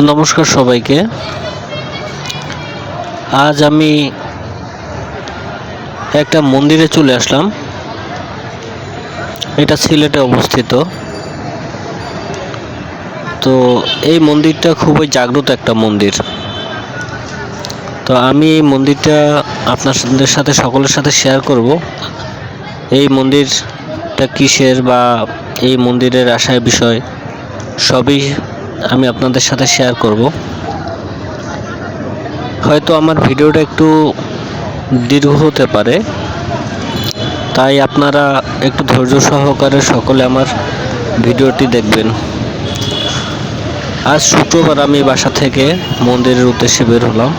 নমস্কার সবাইকে। আজ আমি একটা মন্দিরে চলে আসলাম। এটা সিলেটে অবস্থিত। তো এই মন্দিরটা খুবই জাগ্রত একটা মন্দির। তো আমি এই মন্দিরটা আপনাদের সাথে, সকলের সাথে শেয়ার করব। এই মন্দিরটা কিসের বা এই মন্দিরের আসার বিষয়, সবই আমি আপনাদের সাথে শেয়ার করব। হয়তো আমার ভিডিওটা একটু দীর্ঘ হতে পারে, তাই আপনারা একটু ধৈর্য সহকারে সকলে আমার ভিডিওটি দেখবেন। আজ শুক্রবার আমি বাসা থেকে মন্দিরের উদ্দেশ্যে বের হলাম।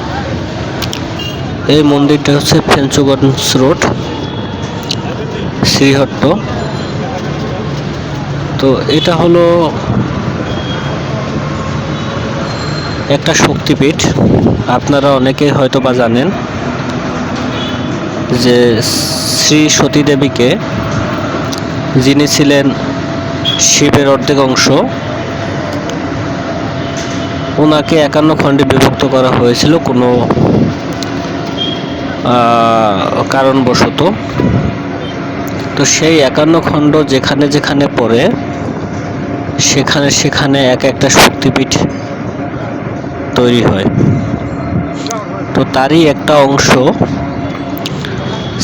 এই মন্দিরটা হচ্ছে ফেঞ্চুগঞ্জ রোড, শ্রীহট্ট। তো এটা হলো একটা শক্তিপীঠ। আপনারা অনেকেই হয়তো বা জানেন যে শ্রী সতী দেবীকে যিনি ছিলেন শিবের অর্ধেক অংশ ওনাকে একান্ন খণ্ডে বিভক্ত করা হয়েছিল কোনো কারণবশত। তো সেই একান্ন খণ্ড যেখানে যেখানে পড়ে, সেখানে সেখানে এক একটা শক্তিপীঠ তৈরি হয়। তো তারই একটা অংশ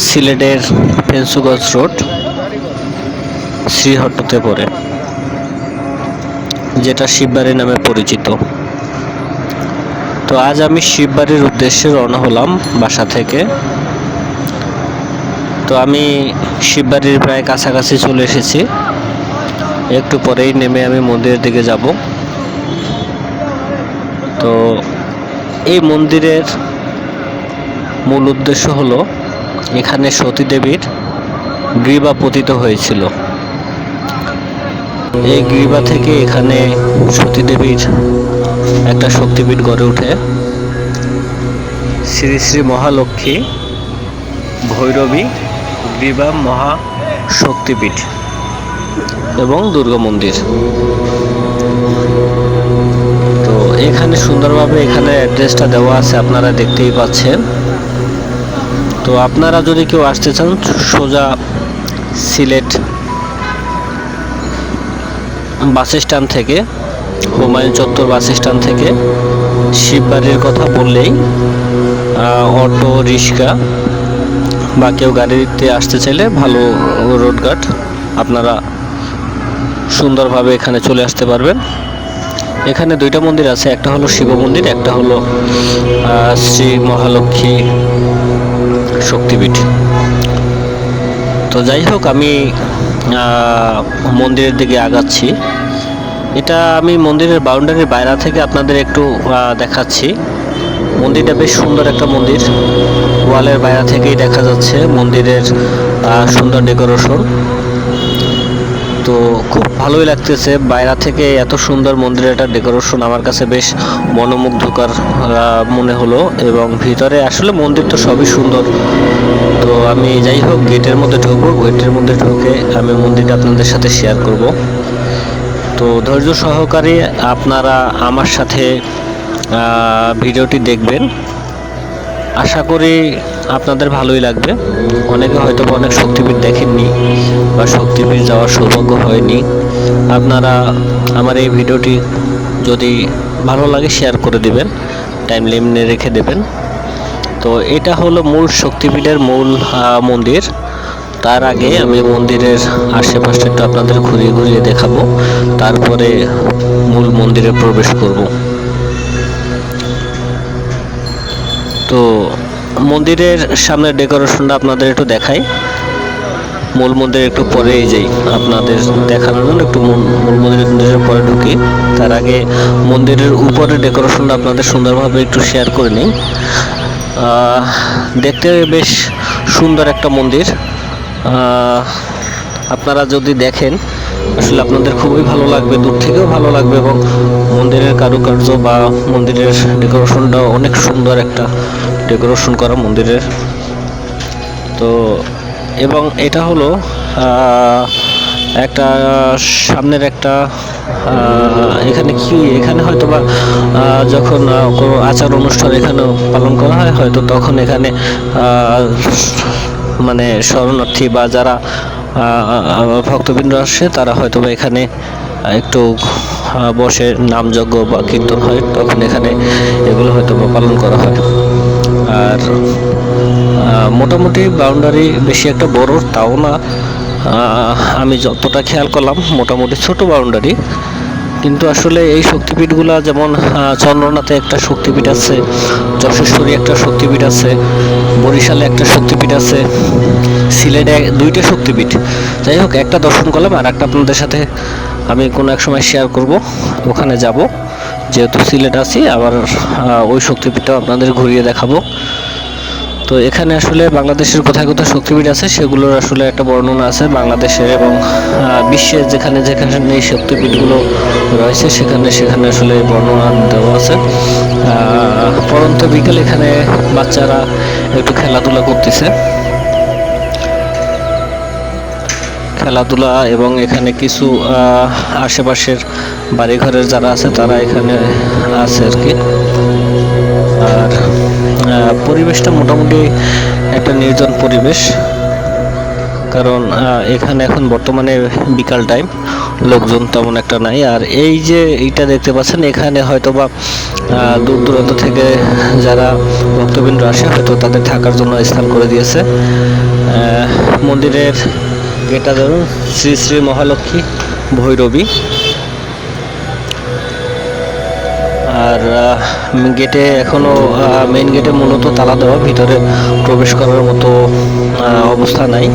সিলেটের পেন্সুগঞ্জ রোড, শ্রীহট্টতে পড়ে, যেটা শিববাড়ি নামে পরিচিত। তো আজ আমি শিববাড়ির উদ্দেশ্যে রওনা হলাম বাসা থেকে। তো আমি শিববাড়ির প্রায় কাছাকাছি চলে এসেছি। একটু পরেই নেমে আমি মন্দিরের দিকে যাব। তো এই মন্দিরের মূল উদ্দেশ্য হলো, এখানে সতী দেবীর গ্রীবা পতিত হয়েছিল। এই গ্রীবা থেকে এখানে সতী দেবীর একটা শক্তিপীঠ গড়ে ওঠে। শ্রী শ্রী মহালক্ষ্মী ভৈরবী গ্রীবা মহা শক্তিপীঠ এবং দুর্গা মন্দির। এখানে সুন্দরভাবে এখানে অ্যাড্রেসটা দেওয়া আছে, আপনারা দেখতেই পাচ্ছেন। তো আপনারা যদি কেউ আসতে চান, সোজা সিলেট বাস স্ট্যান্ড থেকে, হুমায়ুন চত্বর বাস স্ট্যান্ড থেকে, শিববাড়ির কথা বললেই অটো, রিক্সা বা কেউ গাড়িতে আসতে চাইলে ভালো রোডঘাট আপনারা সুন্দরভাবে এখানে চলে আসতে পারবেন। এখানে দুইটা মন্দির আছে, একটা হলো শিব মন্দির, একটা হলো শ্রী মহালক্ষ্মী শক্তিপীঠ। তো যাই হোক, আমি মন্দিরের দিকে আগাচ্ছি। এটা আমি মন্দিরের বাউন্ডারির বাইরে থেকে আপনাদের একটু দেখাচ্ছি। মন্দিরটা বেশ সুন্দর একটা মন্দির। ওয়ালের বাইরে থেকেই দেখা যাচ্ছে মন্দিরের সুন্দর ডেকোরেশন তো খুব ভালোই লাগতেছে। বাইরে থেকে এত সুন্দর মন্দিরের একটা ডেকোরেশন আমার কাছে বেশ মনোমুগ্ধকর মনে হলো এবং ভিতরে আসলে মন্দির তো সবই সুন্দর। তো আমি যাই হোক, গেটের মধ্যে ঢুকবো। গেটের মধ্যে ঢুকে আমি মন্দিরটা আপনাদের সাথে শেয়ার করব। তো ধৈর্য সহকারে আপনারা আমার সাথে ভিডিওটি দেখবেন। আশা করি আপনাদের ভালোই লাগবে। অনেকে হয়তো অনেক শক্তিপীঠ দেখেননি বা শক্তিপীঠ যাওয়ার সৌভাগ্য হয়নি। আপনারা আমার এই ভিডিওটি যদি ভালো লাগে শেয়ার করে দিবেন টাইম লিমিটে রেখে দেবেন। তো এটা হলো মূল শক্তিপীঠের মূল মন্দির। তার আগে আমি মন্দিরের আশেপাশে একটু আপনাদের ঘুরিয়ে ঘুরিয়ে দেখাবো। তারপরে মূল মন্দিরে প্রবেশ করব। তো মন্দিরের সামনে ডেকোরেশনটা আপনাদের একটু দেখাই। মূল মন্দিরে একটু পরেই যাই আপনাদের দেখানোর জন্য একটু মূল মন্দিরের পরে ঢুকি। তার আগে মন্দিরের উপরে ডেকোরেশনটা আপনাদের সুন্দরভাবে একটু শেয়ার করে নিই। দেখতে বেশ সুন্দর একটা মন্দির। আপনারা যদি দেখেন আসলে আপনাদের খুবই ভালো লাগবে, দূর থেকেও ভালো লাগবে এবং মন্দিরের কারুকার্য বা মন্দিরের ডেকোরেশনটাও অনেক সুন্দর একটা ডেকোরেশন করা মন্দিরের। তো এবং এটা হলো একটা সামনের একটা এখানে কি, এখানে হয়তো বা যখন কোনো আচার অনুষ্ঠান এখানে পালন করা হয়, হয়তো তখন এখানে মানে শরণার্থী বা যারা ভক্তবৃন্দ আসে, তারা হয়তো বা এখানে একটু বসে নামযজ্ঞ বা কীর্তন হয়, তখন এখানে এগুলো হয়তো বা পালন করা হয়। আর মোটামুটি বাউন্ডারি বেশি একটা বড়, তাও না। আমি যতটা খেয়াল করলাম, মোটামুটি ছোট বাউন্ডারি। কিন্তু আসলে এই শক্তিপীঠগুলো যেমন চন্দ্রনাথে একটা শক্তিপীঠ আছে যশেশ্বরী একটা শক্তিপীঠ আছে, বরিশালে একটা শক্তিপীঠ আছে, সিলেটে দুইটা শক্তিপীঠ। যাই হোক, একটা দর্শন করলাম আর একটা আপনাদের সাথে আমি কোনো এক সময় শেয়ার করব। ওখানে যাব, যেহেতু সিলেট আছি, আবার ওই শক্তিপীঠটাও আপনাদের ঘুরিয়ে দেখাবো। তো এখানে আসলে বাংলাদেশের কোথায় কোথায় শক্তিপীঠ আছে, সেগুলোর আসলে একটা বর্ণনা আছে বাংলাদেশের এবং বিশ্বের যেখানে যেখানে এই শক্তিপীঠগুলো রয়েছে, সেখানে সেখানে আসলে বর্ণনা দেওয়া আছে। পরন্ত বিকেল এখানে বাচ্চারা একটু খেলাধুলা করতেছে। খেলাধুলা এবং এখানে কিছু আশেপাশের বাড়িঘরের যারা আছে, তারা এখানে আছে আর কি। আর পরিবেশটা মোটামুটি একটা নির্জন পরিবেশ। কারণ এখানে এখন বর্তমানে বিকাল টাইম লোকজন তেমন একটা নাই। আর এই যে এইটা দেখতে পাচ্ছেন, এখানে হয়তো বা দূর দূরান্ত থেকে যারা ভক্তবৃন্দ আসে, হয়তো তাদের থাকার জন্য স্থান করে দিয়েছে। মন্দিরের গেটটা ধরুন, শ্রী শ্রী মহালক্ষ্মী ভৈরবী। আর গেটে এখনও মেইন গেটে মূলত তালা দেওয়া, ভিতরে প্রবেশ করার মতো অবস্থা নাই।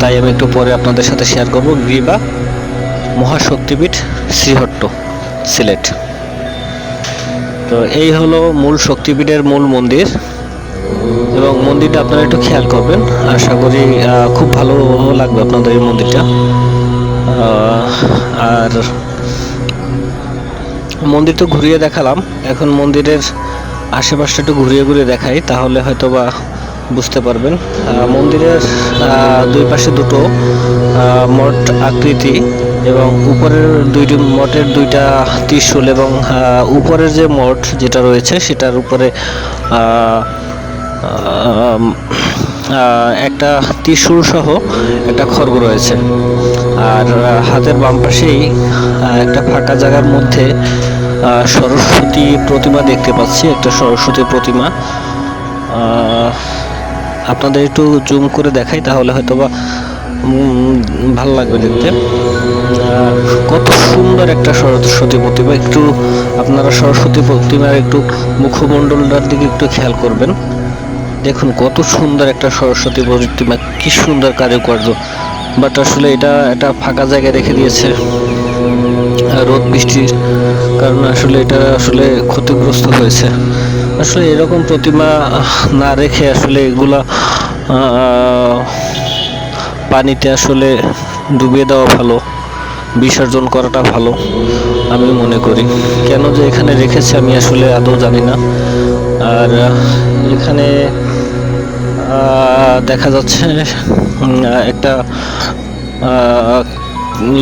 তাই আমি একটু পরে আপনাদের সাথে শেয়ার করব গ্রীবা মহাশক্তিপীঠ শ্রীহট্ট, সিলেট। তো এই হলো মূল শক্তিপীঠের মূল মন্দির এবং মন্দিরটা আপনারা একটু খেয়াল করবেন। আশা করি খুব ভালো লাগবে আপনাদের এই মন্দিরটা। আর মন্দির তো ঘুরিয়ে দেখালাম। এখন মন্দিরের আশেপাশটা একটু ঘুরিয়ে ঘুরিয়ে দেখাই, তাহলে হয়তো বা বুঝতে পারবেন। মন্দিরের দুই পাশে দুটো মঠ আকৃতি এবং উপরের দুইটি মঠের দুইটা ত্রিশূল এবং উপরের যে মঠ যেটা রয়েছে, সেটার উপরে একটা ত্রিশূল সহ একটা খড়গ রয়েছে। আর হাতের বাম পাশেই একটা ফাঁকা জায়গার মধ্যে সরস্বতী প্রতিমা দেখতে পাচ্ছি, একটা সরস্বতী প্রতিমা। আপনাদের একটু জুম করে দেখাই, তাহলে হয়তো বা ভালো লাগবে দেখতে। কত সুন্দর একটা সরস্বতী প্রতিমা। একটু আপনারা সরস্বতী প্রতিমার একটু মুখমণ্ডলটার দিকে একটু খেয়াল করবেন। দেখুন, কত সুন্দর একটা সরস্বতী প্রতিমা কি সুন্দর কারুকার্য। বাট আসলে এটা একটা ফাঁকা জায়গায় রেখে দিয়েছে রোদ বৃষ্টির কারণে আসলে এটা আসলে ক্ষতিগ্রস্ত হয়েছে। আসলে এরকম প্রতিমা না রেখে আসলে এগুলা পানিতে আসলে ডুবিয়ে দেওয়া ভালো, বিসর্জন করাটা ভালো, আমি মনে করি। কেন যে এখানে রেখেছে আমি আসলে আদৌ জানি না। আর এখানে দেখা যাচ্ছে একটা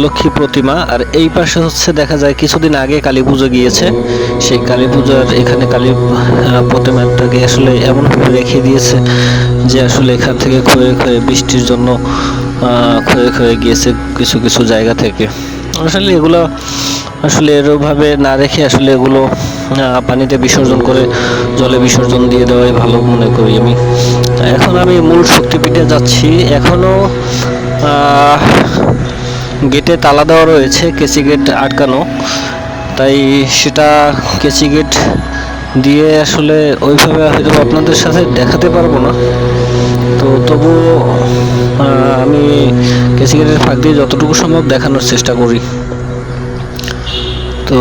লক্ষ্মী প্রতিমা। আর এই পাশে হচ্ছে দেখা যায় কিছুদিন আগে কালী পুজো গিয়েছে। সেই কালী পূজার এখানে কালী প্রতিমাটাকে আসলে এমনভাবে রেখে দিয়েছে যে আসলে এখান থেকে ক্ষয়ে ক্ষয়ে বৃষ্টির জন্য ক্ষয়ে ক্ষয়ে গিয়েছে কিছু কিছু জায়গা থেকে। আসলে এগুলো আসলে এরভাবে না রেখে আসলে এগুলো পানিতে বিসর্জন করে জলে বিসর্জন দিয়ে দেওয়াই ভালো মনে করি আমি। এখন আমি মূল শক্তিপীঠে যাচ্ছি। এখনও গেটে তালা দেওয়া রয়েছে কেসি গেট আটকানো। তাই সেটা কেসি গেট দিয়ে আসলে ওইভাবে হয়তো আপনাদের সাথে দেখাতে পারব না। তো তবুও আমি কেসি গেটের ফাঁক দিয়ে যতটুকু সম্ভব দেখানোর চেষ্টা করি। তো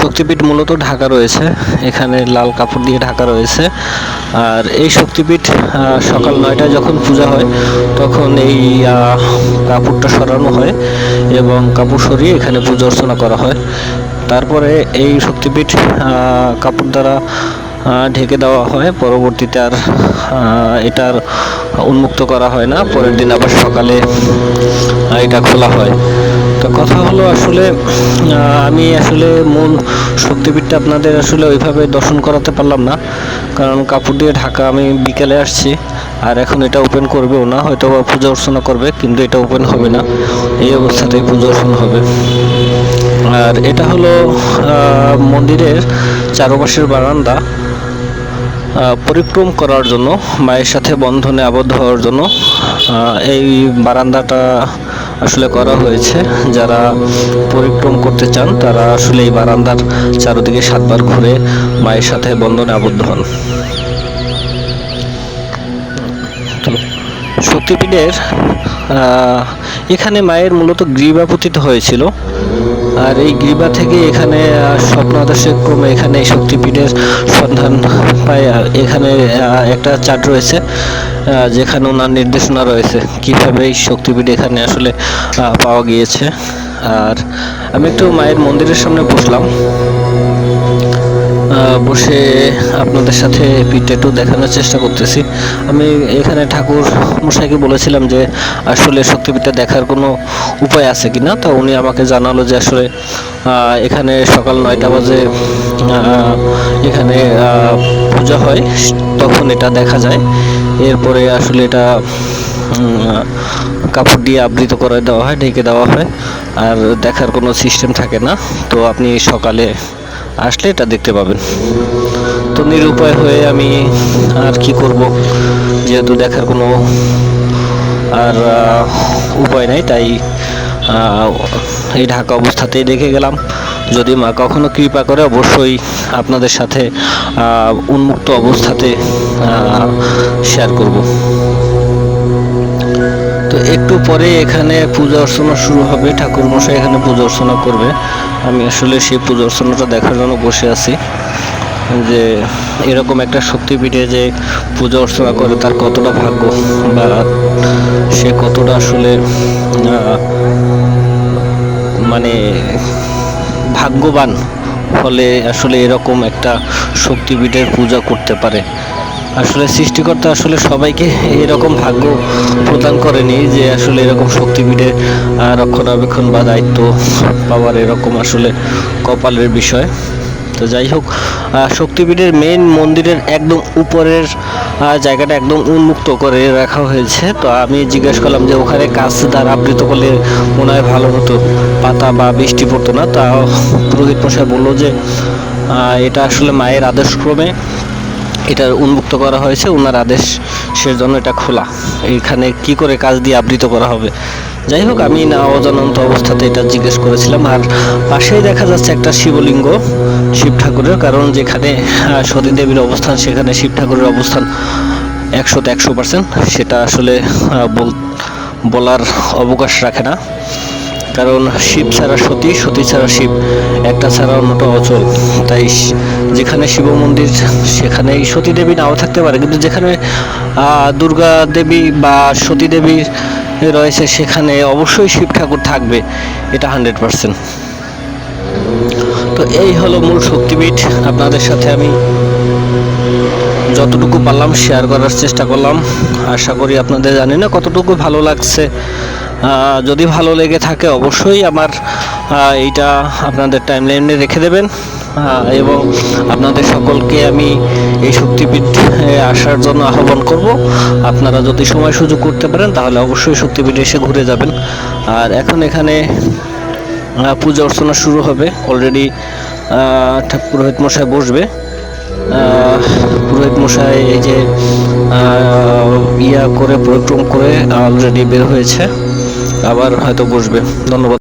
শক্তিপীঠ মূলত ঢাকা রয়েছে, এখানে লাল কাপড় দিয়ে ঢাকা রয়েছে। আর এই শক্তিপীঠ সকাল নয়টায় যখন পূজা হয়, তখন এই কাপড়টা সরানো হয় এবং কাপড় সরিয়ে এখানে পূজা অর্চনা করা হয়। তারপরে এই শক্তিপীঠ কাপড় দ্বারা ঢেকে দেওয়া হয়। পরবর্তীতে আর এটার উন্মুক্ত করা হয় না। পরের দিন আবার সকালে এটা খোলা হয়। তো কথা হলো আসলে আমি আসলে মূল শক্তিপীঠটা আপনাদের আসলে ওইভাবে দর্শন করাতে পারলাম না। কারণ কাপড় দিয়ে ঢাকা আমি বিকেলে আসছি। আর এখন এটা ওপেন করবেও না। হয়তো বা পূজা অর্চনা করবে, কিন্তু এটা ওপেন হবে না। এই অবস্থাতেই পুজো অর্চনা হবে। আর এটা হলো মন্দিরের চারপাশের বারান্দা। পরিক্রম করার জন্য, মায়ের সাথে বন্ধনে আবদ্ধ হওয়ার জন্য এই বারান্দাটা আসলে করা হয়েছে। যারা পরিক্রম করতে চান, তারা আসলে এই বারান্দার চারদিকে সাতবার ঘুরে মায়ের সাথে বন্ধনে আবদ্ধ হন। শক্তিপীঠের এখানে মায়ের মূলত গ্রীবা পতিত হয়েছিল। আর এই গ্রীবা থেকে এখানে আহ, স্বপ্নাদেশে ক্রমে এখানে এই শক্তিপীঠের সন্ধান পায়। আর এখানে একটা চার্ট রয়েছে যেখানে ওনার নির্দেশনা রয়েছে কীভাবে এই শক্তিপীঠ এখানে আসলে পাওয়া গিয়েছে। আর আমি একটু মায়ের মন্দিরের সামনে বসলাম। বসে আপনাদের সাথে পিঠটা একটু দেখানোর চেষ্টা করতেছি। আমি এখানে ঠাকুর মশাইকে বলেছিলাম যে আসলে শক্তিপীঠটা দেখার কোনো উপায় আছে কি না তো উনি আমাকে জানালো যে আসলে এখানে সকাল নয়টা বাজে এখানে পূজা হয়, তখন এটা দেখা যায়। এরপরে আসলে এটা কাপড় দিয়ে আবৃত করে দেওয়া হয়, ঢেকে দেওয়া হয়। আর দেখার কোনো সিস্টেম থাকে না। তো আপনি সকালে আসলে এটা দেখতে পাবেন। তো নিরুপায় হয়ে আমি আর কি করব? যেহেতু দেখার কোনো আর উপায় নাই, তাই এই ঢাকা অবস্থাতেই দেখে গেলাম। যদি মা কখনো কৃপা করে, অবশ্যই আপনাদের সাথে উন্মুক্ত অবস্থাতে শেয়ার করব। একটু পরে এখানে পূজা অর্চনা শুরু হবে ঠাকুর মশাই এখানে পূজা অর্চনা করবে। আমি আসলে সেই পূজা অর্চনাটা দেখার জন্য বসে আছি। যে এরকম একটা শক্তিপীঠে যে পূজা অর্চনা করে তার কতটা ভাগ্য, বা সে কতটা আসলে মানে ভাগ্যবান, ফলে আসলে এরকম একটা শক্তিপীঠের পূজা করতে পারে। আসলে সৃষ্টিকর্তা আসলে সবাইকে এরকম ভাগ্য প্রদান করেনি যে আসলে এরকম শক্তিপীঠের রক্ষণাবেক্ষণ বা দায়িত্ব পাওয়ার এরকম আসলে কপালের বিষয়। তো যাই হোক শক্তিপীঠের মেইন মন্দিরের একদম উপরের জায়গাটা একদম উন্মুক্ত করে রাখা হয়েছে। তো আমি জিজ্ঞেস করলাম যে ওখানে কাছ দ্বারা আবৃত করলে মনে হয় ভালো হতো, পাতা বা বৃষ্টি পড়তো না। তা পুরোহিত মশাই বলল যে এটা আসলে মায়ের আদেশক্রমে এটা উন্মুক্ত করা হয়েছে ওনার আদেশের জন্য এটা খোলা। এখানে কি করে কাজ দিয়ে আবৃত করা হবে? যাই হোক, আমি না অজানন্ত অবস্থাতে এটা জিজ্ঞেস করেছিলাম। আর পাশেই দেখা যাচ্ছে একটা শিবলিঙ্গ, শিব ঠাকুরের, কারণ যেখানে সতী দেবীর অবস্থান, সেখানে শিব ঠাকুরের অবস্থান একশোতে একশো পার্সেন্ট সেটা আসলে বল- বলার অবকাশ রাখে না। কারণ শিব ছাড়া সতী সতী ছাড়া শিব, একটা ছাড়া অন্যটা অচল। তাই যেখানে শিব মন্দির সেখানে সতী দেবী নাও থাকতে পারে। কিন্তু যেখানে দুর্গা দেবী বা সতী দেবী রয়েছে, সেখানে অবশ্যই শিব ঠাকুর থাকবে। এটা হান্ড্রেড পার্সেন্ট। তো এই হলো মূল শক্তিপীঠ। আপনাদের সাথে আমি যতটুকু পারলাম শেয়ার করার চেষ্টা করলাম। আশা করি আপনাদের জানি না কতটুকু ভালো লাগছে। যদি ভালো লেগে থাকে অবশ্যই আমার এইটা আপনাদের টাইম লাইনে রেখে দেবেন। এবং আপনাদের সকলকে আমি এই শক্তিপীঠে আসার জন্য আহ্বান করব। আপনারা যদি সময় সুযোগ করতে পারেন, তাহলে অবশ্যই শক্তিপীঠে এসে ঘুরে যাবেন। আর এখন এখানে পূজা অর্চনা শুরু হবে। অলরেডি পুরোহিত মশাই বসবে। পুরোহিত মশাই এই যে ইয়া করে, পরিক্রম করে অলরেডি বের হয়েছে। আবার হয়তো বসবে। ধন্যবাদ।